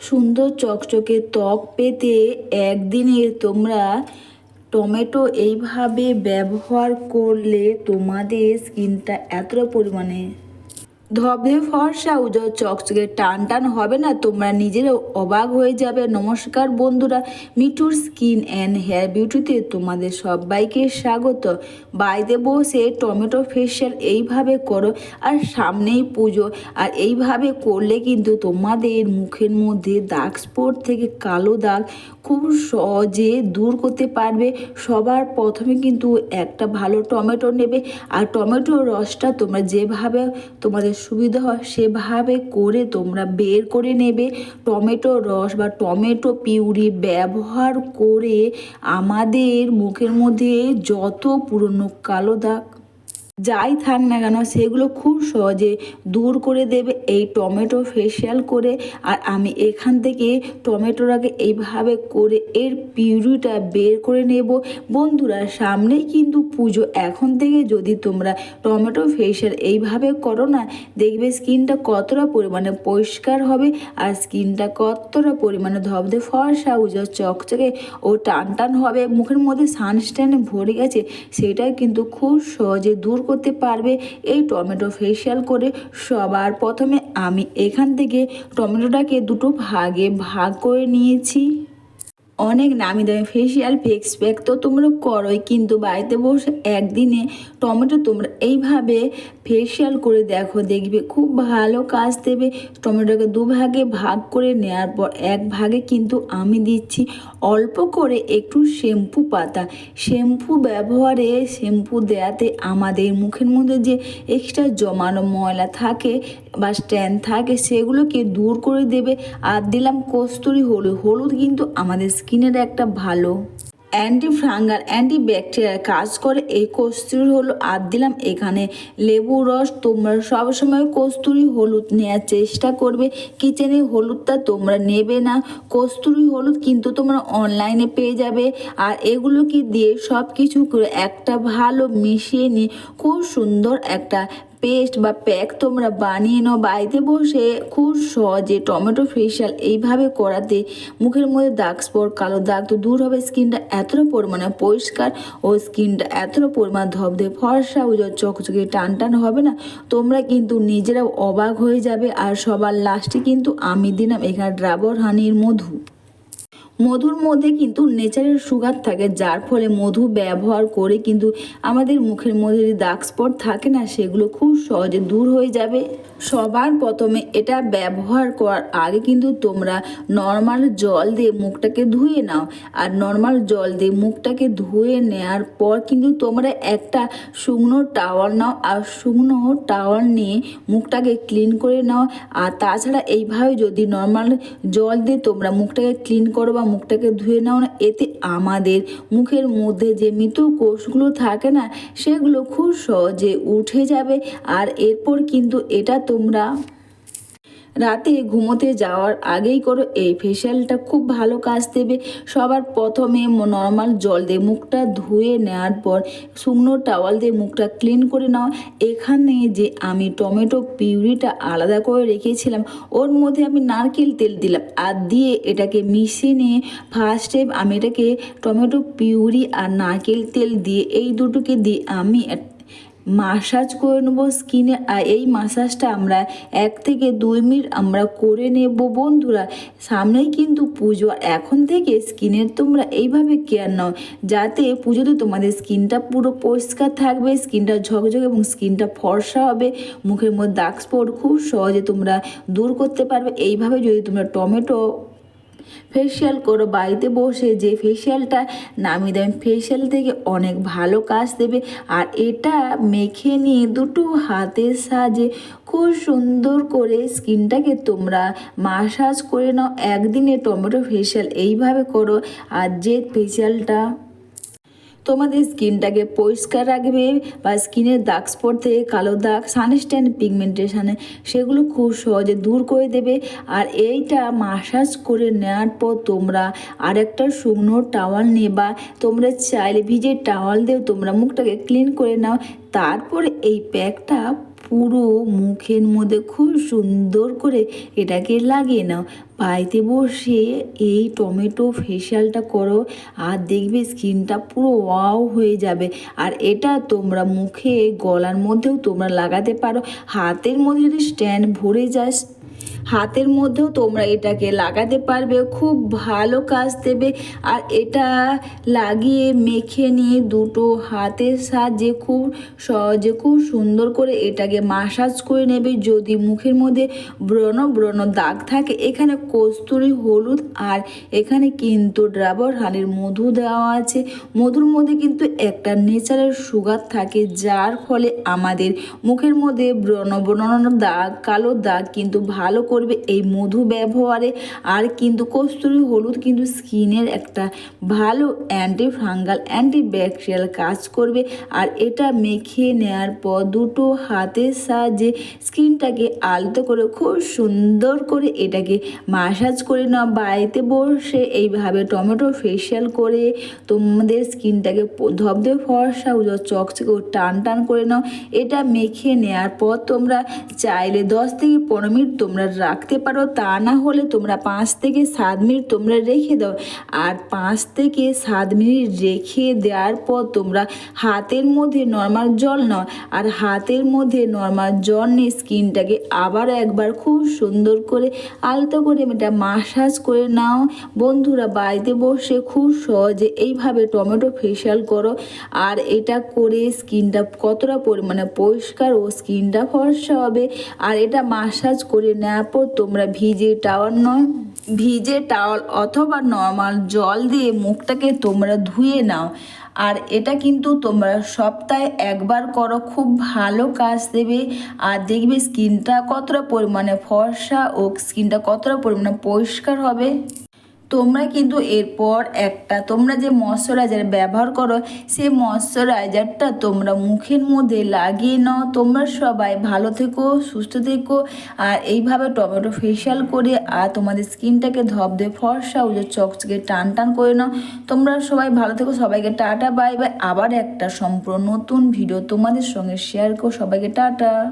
সুন্দর চকচকে ত্বক পেতে একদিনে তোমরা টমেটো এইভাবে ব্যবহার করলে তোমাদের স্কিনটা এতটা পরিমাণে ধবে ফর্সা উজ্জ্বল চকচকে টান টান হবে না? তোমরা নিজেরাও অবাক হয়ে যাবে। নমস্কার বন্ধুরা, মিঠুর স্কিন অ্যান্ড হেয়ার বিউটিতে তোমাদের সবাইকে স্বাগত। বাড়িতে বসে টমেটো ফেশিয়াল এইভাবে করো আর সামনেই পুজো। আর এইভাবে করলে কিন্তু তোমাদের মুখের মধ্যে দাগ স্পট থেকে কালো দাগ খুব সহজে দূর করতে পারবে। সবার প্রথমে কিন্তু একটা ভালো টমেটো নেবে। আর টমেটোর রসটা তোমরা যেভাবে তোমাদের সুবিধা হয়, সেভাবে করে তোমরা বের করে নেবে। টমেটো রস বা টমেটো পিউরি ব্যবহার করে আমাদের মুখের মধ্যে যত পুরনো কালো দাগ যাই থাক না কেন, সেগুলো খুব সহজে দূর করে দেবে এই টমেটো ফেশিয়াল করে। আর আমি এখান থেকে টমেটোটাকে এইভাবে করে এর পিউরিটা বের করে নেব। বন্ধুরা, সামনেই কিন্তু পুজো। এখন থেকে যদি তোমরা টমেটো ফেশিয়াল এইভাবে করো না, দেখবে স্কিনটা কতটা পরিমাণে পরিষ্কার হবে আর স্কিনটা কতটা পরিমাণে ধবধে ফর্সা উজ্জ্বল চকচকে ও টান টান হবে। মুখের মধ্যে সানস্ট্যান্ড ভরে গেছে সেটা কিন্তু খুব সহজে দূর করতে পারবে এই টমেটো ফেসিয়াল করে। সবার প্রথমে আমি এখান থেকে টমেটোটাকে দুটো ভাগে ভাগ করে নিয়েছি। অনেক নামি দামি ফেসিয়াল ফেক্স প্যাক তো তোমরা করোই, কিন্তু বাড়িতে বসে একদিনে টমেটো তোমরা এইভাবে ফেসিয়াল করে দেখো, দেখবে খুব ভালো কাজ দেবে। টমেটোকে দুভাগে ভাগ করে নেওয়ার পর এক ভাগে কিন্তু আমি দিচ্ছি অল্প করে একটু শ্যাম্পু পাতা। শ্যাম্পু ব্যবহারে শ্যাম্পু দেওয়াতে আমাদের মুখের মধ্যে যে এক্সট্রা জমানো ময়লা থাকে বা স্ট্যান্ড থাকে, সেগুলোকে দূর করে দেবে। আর দিলাম কস্তুরি হলুদ হলুদ কিন্তু আমাদের স্কিনের একটা ভালো অ্যান্টি ফাঙ্গাল অ্যান্টি ব্যাকটেরিয়ার কাজ করে। এই কস্তুরি হলো আর দিলাম এখানে লেবু রস। তোমরা সবসময় কস্তুরি হলুদ নেওয়ার চেষ্টা করবে। কিচেনে হলুদটা তোমরা নেবে না। কস্তুরি হলুদ কিন্তু তোমরা অনলাইনে পেয়ে যাবে। আর এগুলো কি দিয়ে সব কিছু করে একটা ভালো মিশিয়ে নিয়ে খুব সুন্দর একটা পেস্ট বা প্যাক তোমরা বানিয়ে নাও বাড়িতে বসে। খুব সহজে টমেটো ফেশিয়াল এইভাবে করাতে মুখের মধ্যে দাগ স্পট, কালো দাগ তো দূর হবে। স্কিনটা এতটা পরিমাণে পরিষ্কার ও স্কিনটা এতটা পরিমাণ ধবধে ফর্সা উজোর চকচকে টান টান হবে না। তোমরা কিন্তু নিজেরাও অবাক হয়ে যাবে। আর সবার লাস্টে কিন্তু আমি দিলাম এখানে ড্রাবর হানির মধু। মধুর মধ্যে কিন্তু নেচারের সুগার থাকে, যার ফলে মধু ব্যবহার করে কিন্তু আমাদের মুখের মধ্যে দাগ স্পট থাকে না, সেগুলো খুব সহজে দূর হয়ে যাবে। সবার প্রথমে এটা ব্যবহার করার আগে কিন্তু তোমরা নর্মাল জল দিয়ে মুখটাকে ধুয়ে নাও। আর নর্মাল জল দিয়ে মুখটাকে ধুয়ে নেওয়ার পর কিন্তু তোমরা একটা শুকনো টাওয়াল নাও আর শুকনো টাওয়াল নিয়ে মুখটাকে ক্লিন করে নাও। আর তাছাড়া এইভাবে যদি নর্মাল জল দিয়ে তোমরা মুখটাকে ক্লিন করো বা মুখটাকে ধুয়ে নাও না, এতে আমাদের মুখের মধ্যে যে মৃত কোষগুলো থাকে না, সেগুলো খুব সহজে উঠে যাবে। আর এরপর কিন্তু এটা তোমরা। রাতে ঘুমোতে যাওয়ার আগেই করো, এই ফেশিয়ালটা খুব ভালো কাজ দেবে। সবার প্রথমে নর্মাল জল দিয়ে মুখটা ধুয়ে নেওয়ার পর শুকনো টাওয়াল দিয়ে মুখটা ক্লিন করে নাও। এখানে যে আমি টমেটো পিউরিটা আলাদা করে রেখেছিলাম, ওর মধ্যে আমি নারকেল তেল দিলাম আর দিয়ে এটাকে মিশিয়ে নিয়ে ফার্স্ট ফার্স্টে আমি এটাকে টমেটো পিউরি আর নারকেল তেল দিয়ে এই দুটোকে দিয়ে আমি মাসাজ করে নেব স্কিনে। আর এই মাসাজটা আমরা এক থেকে দুই মিনিট আমরা করে নেব বন্ধুরা। সামনেই কিন্তু পুজো। এখন থেকে স্কিনের তোমরা এইভাবে কেয়ার নাও। যাতে পুজোতে তোমাদের স্কিনটা পুরো পরিষ্কার থাকবে, স্কিনটা ঝকঝকে এবং স্কিনটা ফর্সা হবে। মুখের মধ্যে দাগ স্পট খুব সহজে তোমরা দূর করতে পারবে। এইভাবে যদি তোমরা টমেটো ফেসিয়াল করো, বাড়িতে বসে যে ফেসিয়ালটা নামিয়ে দামি ফেসিয়াল থেকে অনেক ভালো কাজ দেবে। আর এটা মেখে নিয়ে দুটো হাতের সাহায্যে খুব সুন্দর করে স্কিনটাকে তোমরা মাসাজ করে নাও। একদিনে টমেটো ফেসিয়াল এইভাবে করো। আর যে ফেসিয়ালটা তোমাদের স্কিনটাকে পরিষ্কার রাখবে বা স্কিনের দাগ স্পট থেকে কালো দাগ, সানস্ট্যান্ড পিগমেন্টেশানে সেগুলো খুব সহজে দূর করে দেবে। আর এইটা মাসাজ করে নেওয়ার পর তোমরা আরেকটা শুকনো টাওয়াল নেবা। তোমরা চাইলে ভিজে টাওয়াল দিয়েও তোমরা মুখটাকে ক্লিন করে নাও। তারপর এই প্যাকটা পুরো মুখের মধ্যে খুব সুন্দর করে এটাকে লাগিয়ে নাও। বাড়িতে বসে এই টমেটো ফেশিয়ালটা করো আর দেখবে স্কিনটা পুরো ওয়াও হয়ে যাবে। আর এটা তোমরা মুখে গলার মধ্যেও তোমরা লাগাতে পারো। হাতের মধ্যে যদি স্ট্যান্ড ভরে যায় হাতের মধ্যেও তোমরা এটাকে লাগাতে পারবে, খুব ভালো কাজ দেবে। আর এটা লাগিয়ে মেখে নিয়ে দুটো হাতের সাহায্যে খুব সহজে খুব সুন্দর করে এটাকে মাসাজ করে নেবে। যদি মুখের মধ্যে ব্রণ ব্রণ দাগ থাকে, এখানে কস্তুরি হলুদ আর এখানে কিন্তু ড্রাবর হানির মধু দেওয়া আছে। মধুর মধ্যে কিন্তু একটা নেচারেল সুগার থাকে, যার ফলে আমাদের মুখের মধ্যে ব্রণ ব্রণ দাগ, কালো দাগ কিন্তু ভালো করবে এই মধু ব্যবহারে। আর কিন্তু কস্তুরি হলুদ কিন্তু স্কিনের একটা ভালো অ্যান্টি ফাঙ্গাল অ্যান্টি ব্যাকটেরিয়াল কাজ করবে। আর এটা মেখে নেওয়ার পর দুটো হাতের সাহায্যে স্কিনটাকে আলতো করে খুব সুন্দর করে এটাকে মাসাজ করে নাও। বাড়িতে বসে এইভাবে টমেটো ফেশিয়াল করে তোমাদের স্কিনটাকে ধবধবে ফর্সা উজ্জ্বল চকচকে টান টান করে নাও। এটা মেখে নেওয়ার পর তোমরা চাইলে দশ থেকে পনেরো মিনিট তোমরা রাখতে পারো, তা না হলে তোমরা পাঁচ থেকে সাত মিনিট তোমরা রেখে দাও। আর পাঁচ থেকে সাত মিনিট রেখে দেওয়ার পর তোমরা হাতের মধ্যে নর্মাল জল নাও। আর হাতের মধ্যে নর্মাল জল নিয়ে স্কিনটাকে আবার একবার খুব সুন্দর করে আলতো করে এটা মাসাজ করে নাও। বন্ধুরা, বাড়িতে বসে খুব সহজে এইভাবে টমেটো ফেশিয়াল করো। আর এটা করে স্কিনটা কতটা পরিমাণে পরিষ্কার ও স্কিনটা ফর্সা হবে। আর এটা মাসাজ করে নেওয়ার পর তোমরা ভিজে টাওয়াল নয়, ভিজে টাওয়াল অথবা নর্মাল জল দিয়ে মুখটাকে তোমরা ধুয়ে নাও। আর এটা কিন্তু তোমরা সপ্তাহে একবার করো, খুব ভালো কাজ দেবে। আর দেখবে স্কিনটা কতটা পরিমাণে ফর্সা ও স্কিনটা কতটা পরিমাণে পরিষ্কার হবে। তোমরা কিন্তু এরপর একটা, তোমরা যে ময়শ্চারাইজার ব্যবহার করো, সেই ময়শ্চারাইজারটা তোমরা মুখের মধ্যে লাগিয়ে নাও। তোমরা সবাই ভালো থেকো, সুস্থ থেকো, আর এইভাবে টমেটো ফেশিয়াল করে আর তোমাদের স্কিনটাকে ধবধে ফর্সা উজো চকচকে টান টান করে নাও। তোমরা সবাই ভালো থেকো, সবাইকে টাটা, বাই বাই। আবার একটা সম্পূর্ণ নতুন ভিডিও তোমাদের সঙ্গে শেয়ার করো সবাইকে টাটা।